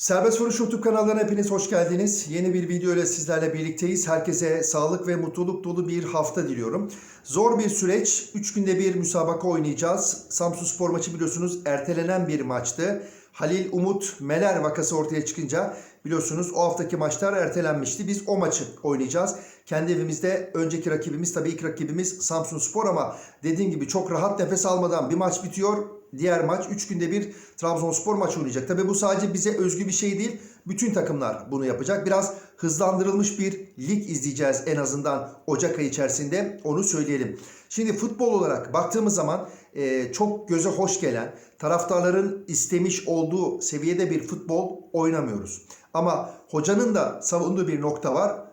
Serbest Vuruş YouTube kanallarına hepiniz hoş geldiniz. Yeni bir video ile sizlerle birlikteyiz. Herkese sağlık ve mutluluk dolu bir hafta diliyorum. Zor bir süreç. 3 günde bir müsabaka oynayacağız. Samsun Spor maçı biliyorsunuz ertelenen bir maçtı. Halil Umut Meler vakası ortaya çıkınca biliyorsunuz o haftaki maçlar ertelenmişti. Biz o maçı oynayacağız. Kendi evimizde önceki rakibimiz tabii ilk rakibimiz Samsun Spor ama dediğim gibi çok rahat nefes almadan bir maç bitiyor. Diğer maç 3 günde bir Trabzonspor maçı oynayacak. Tabii bu sadece bize özgü bir şey değil. Bütün takımlar bunu yapacak. Biraz hızlandırılmış bir lig izleyeceğiz en azından Ocak ayı içerisinde. Onu söyleyelim. Şimdi futbol olarak baktığımız zaman e, çok göze hoş gelen, taraftarların istemiş olduğu seviyede bir futbol oynamıyoruz. Ama hocanın da savunduğu bir nokta var.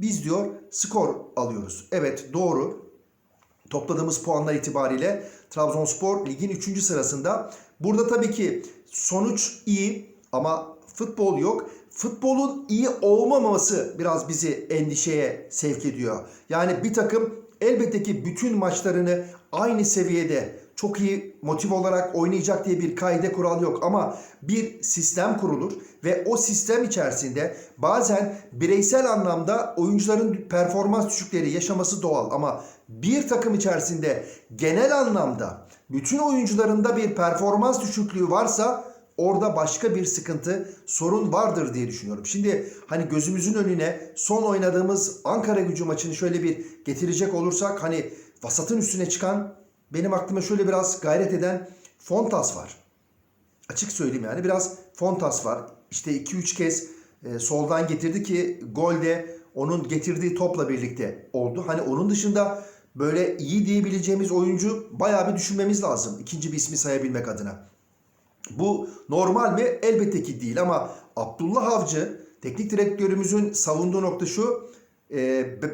Biz diyor skor alıyoruz. Evet doğru. Topladığımız puanlar itibariyle Trabzonspor ligin 3. sırasında. Burada tabii ki sonuç iyi ama futbol yok. Futbolun iyi olmaması biraz bizi endişeye sevk ediyor. Yani bir takım elbette ki bütün maçlarını aynı seviyede çok iyi motive olarak oynayacak diye bir kaide kural yok ama bir sistem kurulur ve o sistem içerisinde bazen bireysel anlamda oyuncuların performans düşükleri yaşaması doğal ama bir takım içerisinde genel anlamda bütün oyuncularında bir performans düşüklüğü varsa orada başka bir sıkıntı, sorun vardır diye düşünüyorum. Şimdi hani gözümüzün önüne son oynadığımız Ankara gücü maçını şöyle bir getirecek olursak hani vasatın üstüne çıkan benim aklıma şöyle biraz gayret eden Fontas var. Açık söyleyeyim yani biraz Fontas var. İşte 2-3 kez e, soldan getirdi ki gol de onun getirdiği topla birlikte oldu. Hani onun dışında böyle iyi diyebileceğimiz oyuncu bayağı bir düşünmemiz lazım. İkinci bir ismi sayabilmek adına. Bu normal mi? Elbette ki değil ama Abdullah Avcı teknik direktörümüzün savunduğu nokta şu. E,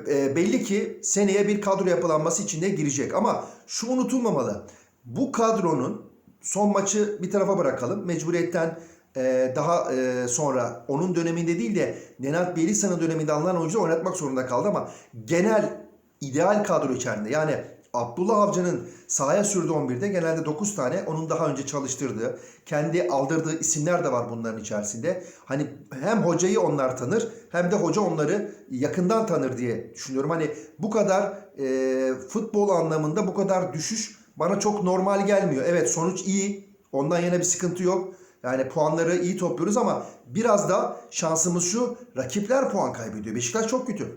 e, belli ki seneye bir kadro yapılanması içinde girecek ama şu unutulmamalı. Bu kadronun son maçı bir tarafa bırakalım. Mecburiyetten e, daha e, sonra onun döneminde değil de Nenad Bielitsa'nın döneminde alınan oyuncuları oynatmak zorunda kaldı ama genel ideal kadro içerisinde yani Abdullah Avcı'nın sahaya sürdüğü 11'de genelde 9 tane onun daha önce çalıştırdığı, kendi aldırdığı isimler de var bunların içerisinde. Hani hem hocayı onlar tanır hem de hoca onları yakından tanır diye düşünüyorum. Hani bu kadar e, futbol anlamında bu kadar düşüş bana çok normal gelmiyor. Evet sonuç iyi. Ondan yana bir sıkıntı yok. Yani puanları iyi topluyoruz ama biraz da şansımız şu. Rakipler puan kaybediyor. Beşiktaş çok kötü.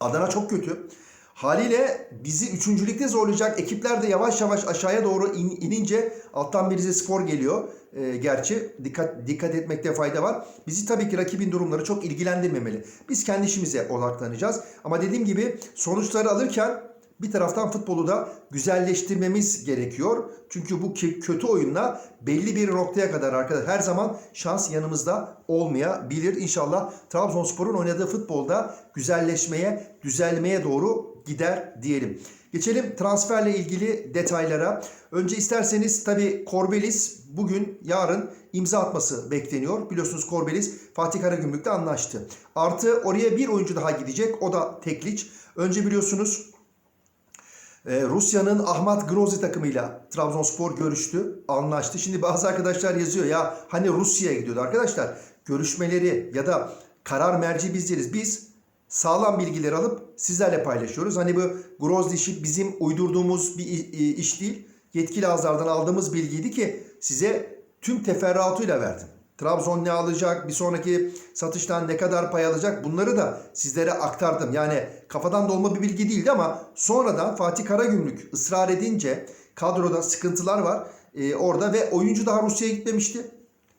Adana çok kötü. Haliyle bizi üçüncülükte zorlayacak ekipler de yavaş yavaş aşağıya doğru in- inince alttan bir Rize Spor geliyor. Ee, gerçi dikkat dikkat etmekte fayda var. Bizi tabii ki rakibin durumları çok ilgilendirmemeli. Biz kendi işimize odaklanacağız. Ama dediğim gibi sonuçları alırken bir taraftan futbolu da güzelleştirmemiz gerekiyor. Çünkü bu kötü oyunla belli bir noktaya kadar arkadaşlar her zaman şans yanımızda olmayabilir. İnşallah Trabzonspor'un oynadığı futbolda güzelleşmeye, düzelmeye doğru gider diyelim. Geçelim transferle ilgili detaylara. Önce isterseniz tabii Korbelis bugün yarın imza atması bekleniyor. Biliyorsunuz Korbelis Fatih Karagümrük'le anlaştı. Artı oraya bir oyuncu daha gidecek. O da Tekliç. Önce biliyorsunuz ee, Rusya'nın Ahmet Grozi takımıyla Trabzonspor görüştü, anlaştı. Şimdi bazı arkadaşlar yazıyor ya hani Rusya'ya gidiyordu. Arkadaşlar görüşmeleri ya da karar merci biz değiliz. Biz sağlam bilgileri alıp sizlerle paylaşıyoruz. Hani bu Grozny işi bizim uydurduğumuz bir iş değil. Yetkili ağızlardan aldığımız bilgiydi ki size tüm teferruatıyla verdim. Trabzon ne alacak, bir sonraki satıştan ne kadar pay alacak bunları da sizlere aktardım. Yani kafadan dolma bir bilgi değildi ama sonradan Fatih Karagümrük ısrar edince kadroda sıkıntılar var ee, orada ve oyuncu daha Rusya'ya gitmemişti.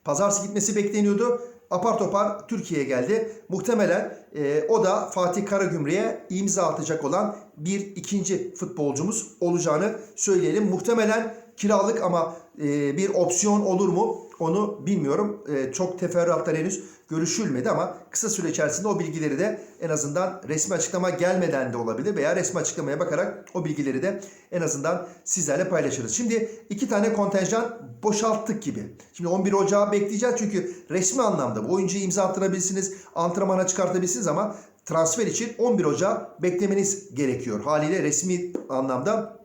Pazartesi gitmesi bekleniyordu. Apar topar Türkiye'ye geldi. Muhtemelen e, o da Fatih Karagümrük'e imza atacak olan bir ikinci futbolcumuz olacağını söyleyelim. Muhtemelen kiralık ama e, bir opsiyon olur mu onu bilmiyorum. E, çok teferruatlar henüz görüşülmedi ama kısa süre içerisinde o bilgileri de en azından resmi açıklama gelmeden de olabilir veya resmi açıklamaya bakarak o bilgileri de en azından sizlerle paylaşırız. Şimdi iki tane kontenjan boşalttık gibi. Şimdi 11 Ocağı bekleyeceğiz çünkü resmi anlamda bu oyuncuyu imza attırabilirsiniz, antrenmana çıkartabilirsiniz ama transfer için 11 Ocağı beklemeniz gerekiyor. Haliyle resmi anlamda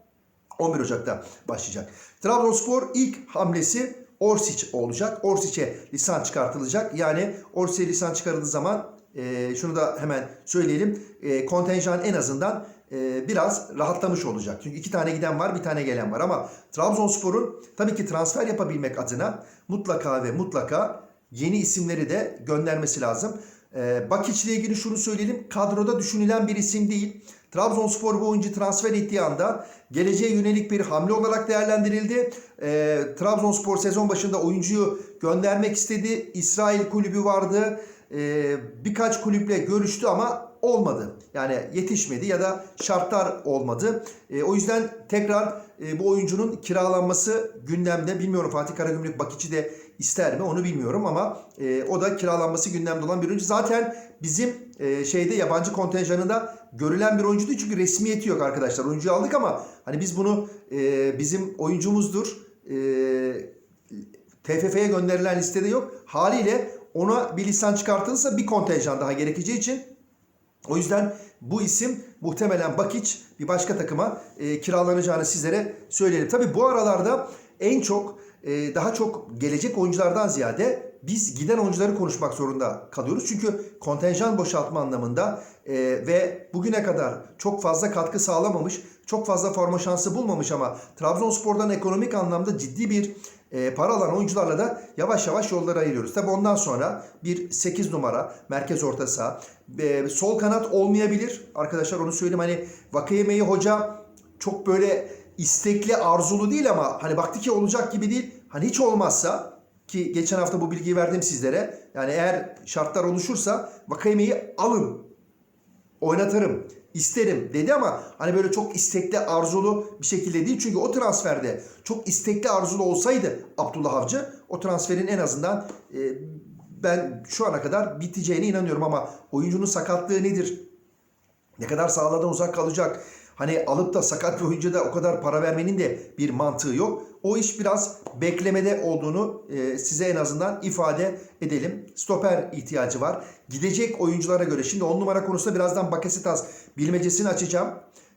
11 Ocak'ta başlayacak. Trabzonspor ilk hamlesi Orsic olacak. Orsic'e lisans çıkartılacak. Yani Orsic'e lisans çıkarıldığı zaman e, şunu da hemen söyleyelim. E, kontenjan en azından e, biraz rahatlamış olacak. Çünkü iki tane giden var, bir tane gelen var. Ama Trabzonspor'un tabii ki transfer yapabilmek adına mutlaka ve mutlaka yeni isimleri de göndermesi lazım. E, Bakic ile ilgili şunu söyleyelim. Kadroda düşünülen bir isim değil. Trabzonspor bu oyuncu transfer ettiği anda geleceğe yönelik bir hamle olarak değerlendirildi. E, Trabzonspor sezon başında oyuncuyu göndermek istedi. İsrail kulübü vardı. E, birkaç kulüple görüştü ama olmadı. Yani yetişmedi ya da şartlar olmadı. E, o yüzden tekrar e, bu oyuncunun kiralanması gündemde. Bilmiyorum Fatih Karagümrük Bakiç'i de ister mi onu bilmiyorum ama e, o da kiralanması gündemde olan bir oyuncu. Zaten bizim e, şeyde yabancı kontenjanında görülen bir oyuncu değil çünkü resmiyeti yok arkadaşlar. Oyuncuyu aldık ama hani biz bunu e, bizim oyuncumuzdur. E, TFF'ye gönderilen listede yok. Haliyle ona bir lisan çıkartılırsa bir kontenjan daha gerekeceği için o yüzden bu isim muhtemelen Bakic bir başka takıma e, kiralanacağını sizlere söyleyelim. Tabi bu aralarda en çok e, daha çok gelecek oyunculardan ziyade biz giden oyuncuları konuşmak zorunda kalıyoruz. Çünkü kontenjan boşaltma anlamında e, ve bugüne kadar çok fazla katkı sağlamamış, çok fazla forma şansı bulmamış ama Trabzonspor'dan ekonomik anlamda ciddi bir e, para alan oyuncularla da yavaş yavaş yolları ayırıyoruz. Tabi ondan sonra bir 8 numara merkez orta saha, e, sol kanat olmayabilir. Arkadaşlar onu söyleyeyim hani Vakayeme'yi hoca çok böyle istekli arzulu değil ama hani baktı ki olacak gibi değil. Hani hiç olmazsa ki geçen hafta bu bilgiyi verdim sizlere. Yani eğer şartlar oluşursa Vakayeme'yi alın. Oynatırım, isterim dedi ama hani böyle çok istekli arzulu bir şekilde değil. Çünkü o transferde çok istekli arzulu olsaydı Abdullah Avcı o transferin en azından e, ben şu ana kadar biteceğine inanıyorum ama oyuncunun sakatlığı nedir? Ne kadar sahalardan uzak kalacak? Hani alıp da sakat bir oyuncuya da o kadar para vermenin de bir mantığı yok. O iş biraz beklemede olduğunu e, size en azından ifade edelim. Stoper ihtiyacı var. Gidecek oyunculara göre. Şimdi 10 numara konusunda birazdan Bakasetas bilmecesini açacağım.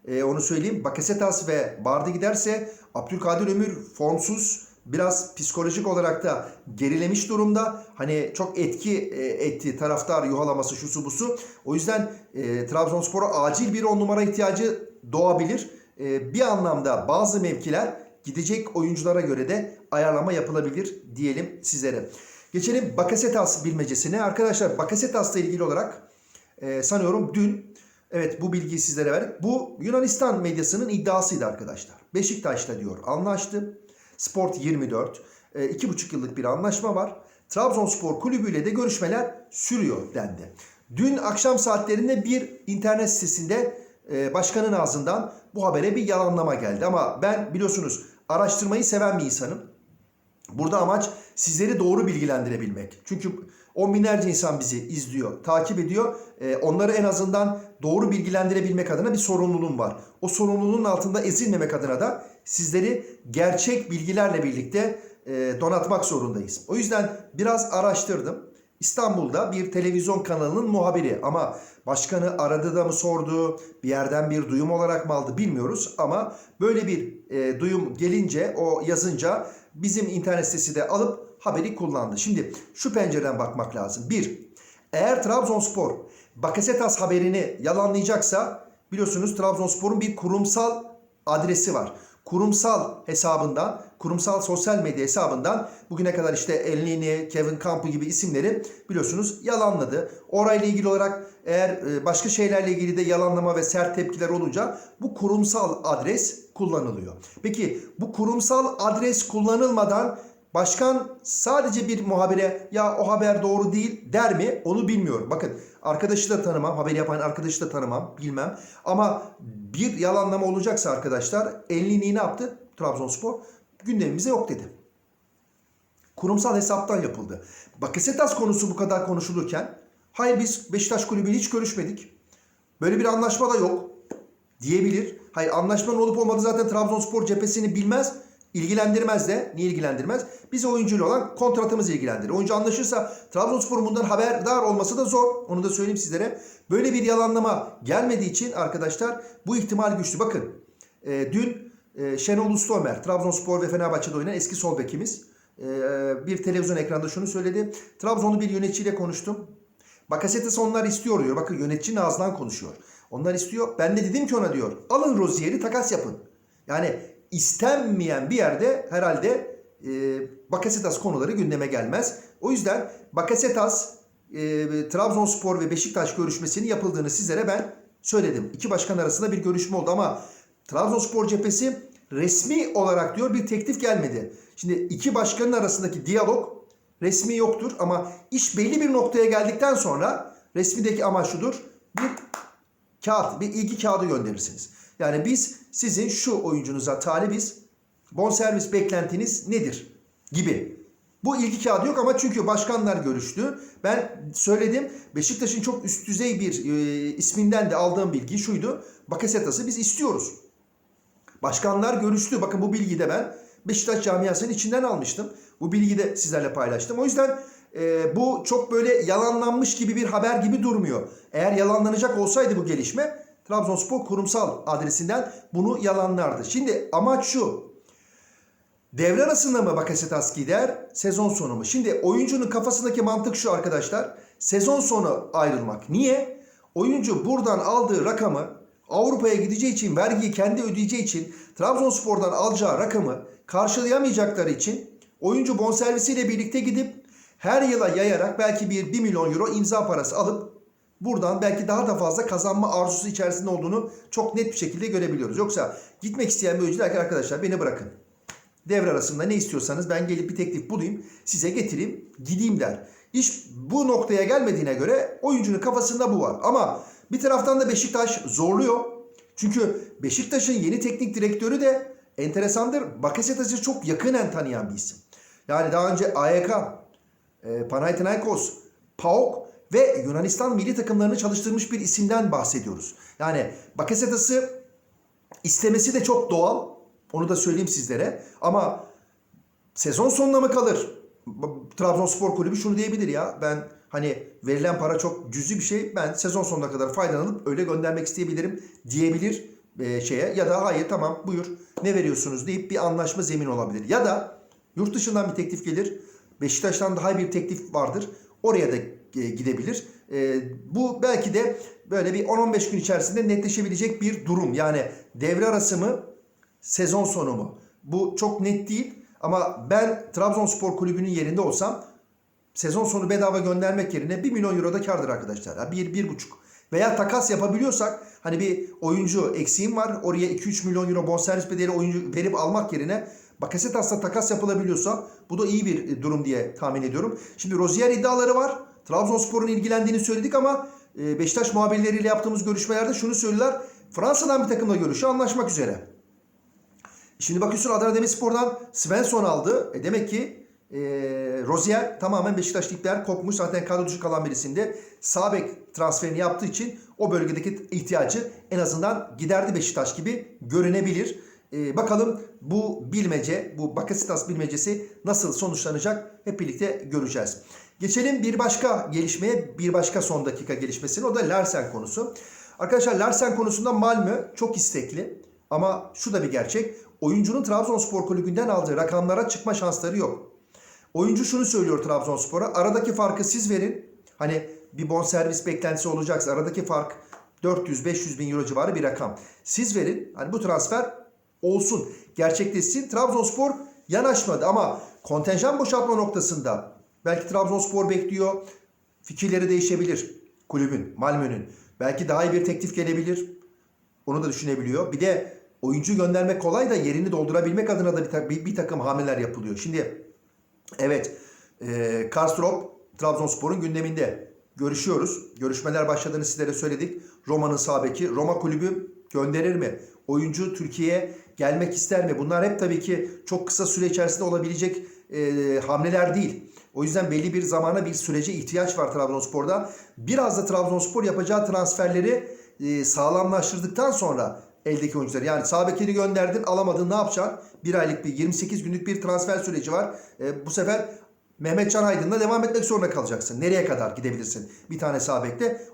E, onu söyleyeyim. Bakasetas ve Bardi giderse Abdülkadir Ömür formsuz biraz psikolojik olarak da gerilemiş durumda. Hani çok etki e, etti taraftar yuhalaması şusu busu. O yüzden e, Trabzonspor'a acil bir 10 numara ihtiyacı doğabilir. E, bir anlamda bazı mevkiler gidecek oyunculara göre de ayarlama yapılabilir diyelim sizlere. Geçelim Bakasetas bilmecesine. Arkadaşlar Bakasetas'la ilgili olarak e, sanıyorum dün evet bu bilgiyi sizlere verdik. Bu Yunanistan medyasının iddiasıydı arkadaşlar. Beşiktaş'ta diyor anlaştı. Sport 24. E, iki buçuk yıllık bir anlaşma var. Trabzonspor kulübüyle de görüşmeler sürüyor dendi. Dün akşam saatlerinde bir internet sitesinde e, başkanın ağzından bu habere bir yalanlama geldi. Ama ben biliyorsunuz araştırmayı seven bir insanım. Burada amaç sizleri doğru bilgilendirebilmek. Çünkü on binlerce insan bizi izliyor, takip ediyor. Ee, onları en azından doğru bilgilendirebilmek adına bir sorumluluğum var. O sorumluluğun altında ezilmemek adına da sizleri gerçek bilgilerle birlikte e, donatmak zorundayız. O yüzden biraz araştırdım. İstanbul'da bir televizyon kanalının muhabiri ama başkanı aradı da mı sordu, bir yerden bir duyum olarak mı aldı bilmiyoruz ama böyle bir e, duyum gelince o yazınca bizim internet sitesi de alıp haberi kullandı. Şimdi şu pencereden bakmak lazım. Bir, eğer Trabzonspor Bakasetas haberini yalanlayacaksa biliyorsunuz Trabzonspor'un bir kurumsal adresi var kurumsal hesabından, kurumsal sosyal medya hesabından bugüne kadar işte Elnini, Kevin Campbell gibi isimleri biliyorsunuz yalanladı. Orayla ilgili olarak eğer e, başka şeylerle ilgili de yalanlama ve sert tepkiler olunca bu kurumsal adres kullanılıyor. Peki bu kurumsal adres kullanılmadan Başkan sadece bir muhabire ya o haber doğru değil der mi onu bilmiyorum. Bakın arkadaşı da tanımam, haber yapan arkadaşı da tanımam, bilmem. Ama bir yalanlama olacaksa arkadaşlar Elnini ne yaptı? Trabzonspor gündemimize yok dedi. Kurumsal hesaptan yapıldı. Bakasetas konusu bu kadar konuşulurken hayır biz Beşiktaş Kulübü hiç görüşmedik. Böyle bir anlaşma da yok diyebilir. Hayır anlaşmanın olup olmadığı zaten Trabzonspor cephesini bilmez ilgilendirmez de. Niye ilgilendirmez? Biz oyuncuyla olan kontratımız ilgilendirir. Oyuncu anlaşırsa Trabzonspor'un bundan haberdar olması da zor. Onu da söyleyeyim sizlere. Böyle bir yalanlama gelmediği için arkadaşlar bu ihtimal güçlü. Bakın e, dün e, Şenol Ustomer, Trabzonspor ve Fenerbahçe'de oynayan eski sol bekimiz. e, bir televizyon ekranda şunu söyledi. Trabzonlu bir yöneticiyle konuştum. Bakasetas onlar istiyor diyor. Bakın yöneticinin ağzından konuşuyor. Onlar istiyor. Ben de dedim ki ona diyor. Alın Rozier'i takas yapın. Yani istenmeyen bir yerde herhalde e, Bakasetas konuları gündeme gelmez. O yüzden Bakasetas, e, Trabzonspor ve Beşiktaş görüşmesinin yapıldığını sizlere ben söyledim. İki başkan arasında bir görüşme oldu ama Trabzonspor cephesi resmi olarak diyor bir teklif gelmedi. Şimdi iki başkanın arasındaki diyalog resmi yoktur ama iş belli bir noktaya geldikten sonra resmideki amaç şudur. Bir kağıt, bir ilgi kağıdı gönderirsiniz. Yani biz sizin şu oyuncunuza talibiz. Bonservis beklentiniz nedir? Gibi. Bu ilgi kağıdı yok ama çünkü başkanlar görüştü. Ben söyledim Beşiktaş'ın çok üst düzey bir e, isminden de aldığım bilgi şuydu. Bakasetas'ı biz istiyoruz. Başkanlar görüştü. Bakın bu bilgiyi de ben Beşiktaş camiasının içinden almıştım. Bu bilgiyi de sizlerle paylaştım. O yüzden e, bu çok böyle yalanlanmış gibi bir haber gibi durmuyor. Eğer yalanlanacak olsaydı bu gelişme Trabzonspor kurumsal adresinden bunu yalanlardı. Şimdi amaç şu. Devre arasında mı Bakasetas gider, sezon sonu mu? Şimdi oyuncunun kafasındaki mantık şu arkadaşlar. Sezon sonu ayrılmak. Niye? Oyuncu buradan aldığı rakamı Avrupa'ya gideceği için, vergiyi kendi ödeyeceği için Trabzonspor'dan alacağı rakamı karşılayamayacakları için oyuncu bonservisiyle birlikte gidip her yıla yayarak belki bir 1 milyon euro imza parası alıp buradan belki daha da fazla kazanma arzusu içerisinde olduğunu çok net bir şekilde görebiliyoruz. Yoksa gitmek isteyen bir ki arkadaşlar beni bırakın. Devre arasında ne istiyorsanız ben gelip bir teklif bulayım, size getireyim, gideyim der. İş bu noktaya gelmediğine göre oyuncunun kafasında bu var. Ama bir taraftan da Beşiktaş zorluyor. Çünkü Beşiktaş'ın yeni teknik direktörü de enteresandır. Bakasetas'ı çok yakinen tanıyan bir isim. Yani daha önce AYK, e, Panathinaikos, PAOK ve Yunanistan milli takımlarını çalıştırmış bir isimden bahsediyoruz. Yani Bakasetas'ı istemesi de çok doğal. Onu da söyleyeyim sizlere. Ama sezon sonuna mı kalır? Trabzonspor Kulübü şunu diyebilir ya. Ben hani verilen para çok cüzi bir şey. Ben sezon sonuna kadar faydalanıp öyle göndermek isteyebilirim diyebilir e, şeye. Ya da hayır tamam buyur ne veriyorsunuz deyip bir anlaşma zemin olabilir. Ya da yurt dışından bir teklif gelir. Beşiktaş'tan daha bir teklif vardır. Oraya da gidebilir. E, bu belki de böyle bir 10-15 gün içerisinde netleşebilecek bir durum. Yani devre arası mı sezon sonu mu? Bu çok net değil ama ben Trabzonspor kulübünün yerinde olsam sezon sonu bedava göndermek yerine 1 milyon euro da kardır arkadaşlar. Ya 1 1,5 veya takas yapabiliyorsak hani bir oyuncu eksiğim var. Oraya 2-3 milyon euro bonservis bedeli oyuncu verip almak yerine Bakasetas'la takas yapılabiliyorsa bu da iyi bir durum diye tahmin ediyorum. Şimdi Rozier iddiaları var. Trabzonspor'un ilgilendiğini söyledik ama e, Beşiktaş muhabirleriyle yaptığımız görüşmelerde şunu söylüyorlar. Fransa'dan bir takımla görüşü anlaşmak üzere. Şimdi bakıyorsun Adana Demirspor'dan Svensson aldı. E demek ki e, Rozier tamamen Beşiktaş ipler kopmuş. Zaten kadro dışı kalan birisinde sağ transferini yaptığı için o bölgedeki ihtiyacı en azından giderdi Beşiktaş gibi görünebilir. E, bakalım bu bilmece, bu Bakasitas bilmecesi nasıl sonuçlanacak hep birlikte göreceğiz. Geçelim bir başka gelişmeye, bir başka son dakika gelişmesine. O da Larsen konusu. Arkadaşlar Larsen konusunda Malmö çok istekli. Ama şu da bir gerçek. Oyuncunun Trabzonspor kulübünden aldığı rakamlara çıkma şansları yok. Oyuncu şunu söylüyor Trabzonspor'a. Aradaki farkı siz verin. Hani bir bonservis beklentisi olacaksa aradaki fark 400-500 bin euro civarı bir rakam. Siz verin. Hani bu transfer olsun. Gerçekleşsin. Trabzonspor yanaşmadı ama kontenjan boşaltma noktasında belki Trabzonspor bekliyor. Fikirleri değişebilir kulübün, Malmö'nün. Belki daha iyi bir teklif gelebilir. Onu da düşünebiliyor. Bir de oyuncu göndermek kolay da yerini doldurabilmek adına da bir, ta- bir, bir takım hamleler yapılıyor. Şimdi evet e, Karstrop Trabzonspor'un gündeminde görüşüyoruz. Görüşmeler başladığını sizlere söyledik. Roma'nın sağ. Roma kulübü gönderir mi? Oyuncu Türkiye'ye gelmek ister mi? Bunlar hep tabii ki çok kısa süre içerisinde olabilecek e, hamleler değil. O yüzden belli bir zamana bir sürece ihtiyaç var Trabzonspor'da. Biraz da Trabzonspor yapacağı transferleri e, sağlamlaştırdıktan sonra eldeki oyuncuları. Yani sağ gönderdin alamadın ne yapacaksın? Bir aylık bir 28 günlük bir transfer süreci var. E, bu sefer Mehmet Can Aydın'la devam etmek zorunda kalacaksın. Nereye kadar gidebilirsin? Bir tane sağ.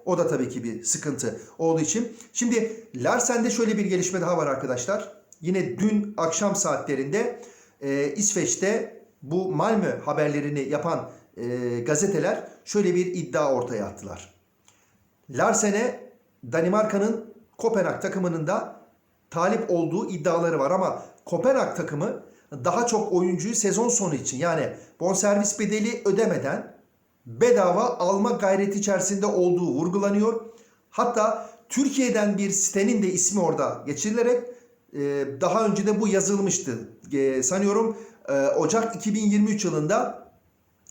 O da tabii ki bir sıkıntı olduğu için. Şimdi Larsen'de şöyle bir gelişme daha var arkadaşlar. Yine dün akşam saatlerinde e, İsveç'te bu Malmö haberlerini yapan e, gazeteler şöyle bir iddia ortaya attılar. Larsen'e Danimarka'nın Kopenhag takımının da talip olduğu iddiaları var ama Kopenhag takımı daha çok oyuncuyu sezon sonu için yani bonservis bedeli ödemeden bedava alma gayreti içerisinde olduğu vurgulanıyor. Hatta Türkiye'den bir sitenin de ismi orada geçirilerek e, daha önce de bu yazılmıştı. E, sanıyorum e, Ocak 2023 yılında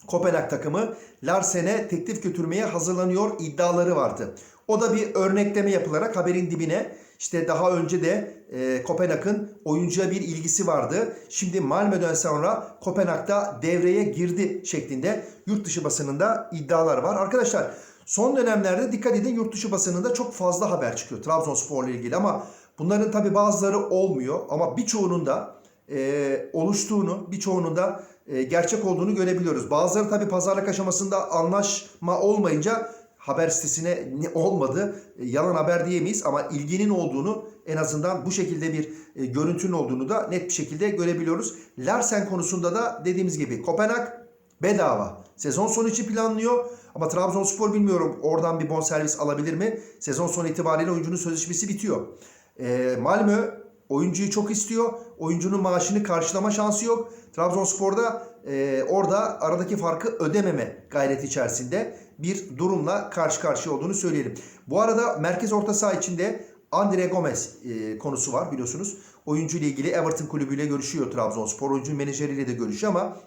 Kopenhag takımı Larsen'e teklif götürmeye hazırlanıyor iddiaları vardı. O da bir örnekleme yapılarak haberin dibine işte daha önce de e, Kopenhag'ın oyuncuya bir ilgisi vardı. Şimdi Malmö'den sonra Kopenhag'da devreye girdi şeklinde yurt dışı basınında iddialar var. Arkadaşlar son dönemlerde dikkat edin yurt dışı basınında çok fazla haber çıkıyor Trabzonspor ile ilgili ama bunların tabi bazıları olmuyor ama birçoğunun da e, oluştuğunu, birçoğunun da e, gerçek olduğunu görebiliyoruz. Bazıları tabi pazarlık aşamasında anlaşma olmayınca haber sitesine ne olmadı. E, yalan haber diyemeyiz ama ilginin olduğunu en azından bu şekilde bir e, görüntünün olduğunu da net bir şekilde görebiliyoruz. Larsen konusunda da dediğimiz gibi Kopenhag bedava. Sezon sonu için planlıyor ama Trabzonspor bilmiyorum oradan bir bonservis alabilir mi? Sezon sonu itibariyle oyuncunun sözleşmesi bitiyor. E, Malmö oyuncuyu çok istiyor. Oyuncunun maaşını karşılama şansı yok. Trabzonspor'da e, orada aradaki farkı ödememe gayreti içerisinde bir durumla karşı karşıya olduğunu söyleyelim. Bu arada merkez orta saha içinde Andre Gomez e, konusu var biliyorsunuz. Oyuncu ile ilgili Everton kulübüyle görüşüyor Trabzonspor. Oyuncu menajeriyle de görüşüyor ama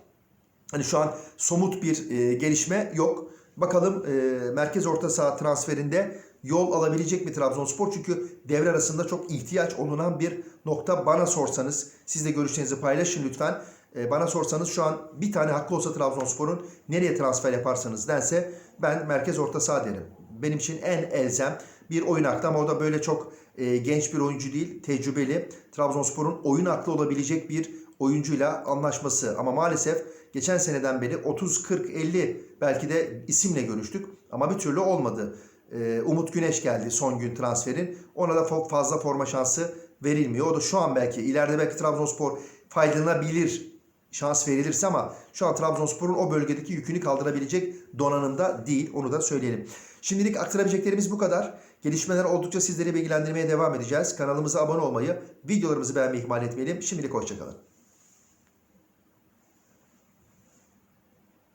hani şu an somut bir e, gelişme yok. Bakalım e, merkez orta saha transferinde yol alabilecek mi Trabzonspor? Çünkü devre arasında çok ihtiyaç olunan bir nokta. Bana sorsanız, siz de görüşlerinizi paylaşın lütfen. E, bana sorsanız şu an bir tane hakkı olsa Trabzonspor'un nereye transfer yaparsanız dense ben merkez orta saha derim. Benim için en elzem bir oyun aklı ama o da böyle çok e, genç bir oyuncu değil, tecrübeli. Trabzonspor'un oyun aklı olabilecek bir oyuncuyla anlaşması. Ama maalesef geçen seneden beri 30, 40, 50 belki de isimle görüştük ama bir türlü olmadı. E, Umut Güneş geldi son gün transferin. Ona da fazla forma şansı verilmiyor. O da şu an belki ileride belki Trabzonspor faydalanabilir şans verilirse ama şu an Trabzonspor'un o bölgedeki yükünü kaldırabilecek donanımda değil. Onu da söyleyelim. Şimdilik aktarabileceklerimiz bu kadar. Gelişmeler oldukça sizleri bilgilendirmeye devam edeceğiz. Kanalımıza abone olmayı, videolarımızı beğenmeyi ihmal etmeyelim. Şimdilik hoşçakalın.